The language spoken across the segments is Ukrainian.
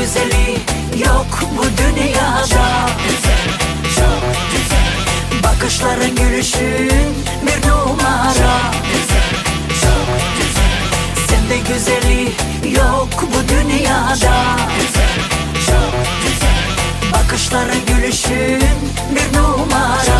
güzeli yok bu dünyada Çok güzel, çok güzel Bakışların gülüşün bir numara Çok güzel, çok güzel Sende güzeli yok bu dünyada Çok güzel, çok güzel Bakışların gülüşün bir numara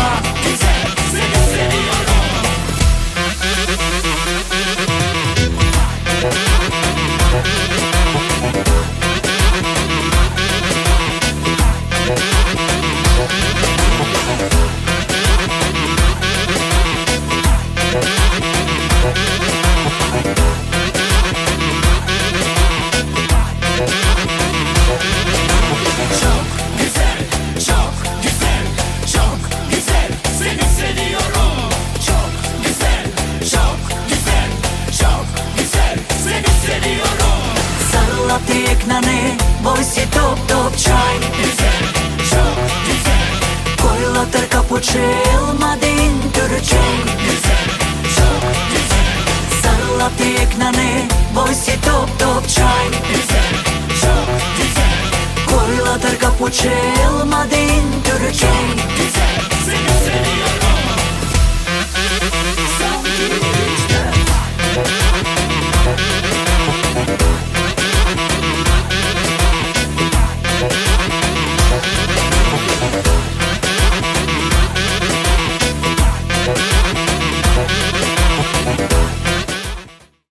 вікнами, босі топ-топ чай Койлотер капучил, мадин дюрчок Салати вікнами, босі топ-топ чай Койлотер капучил, мадин дюрчок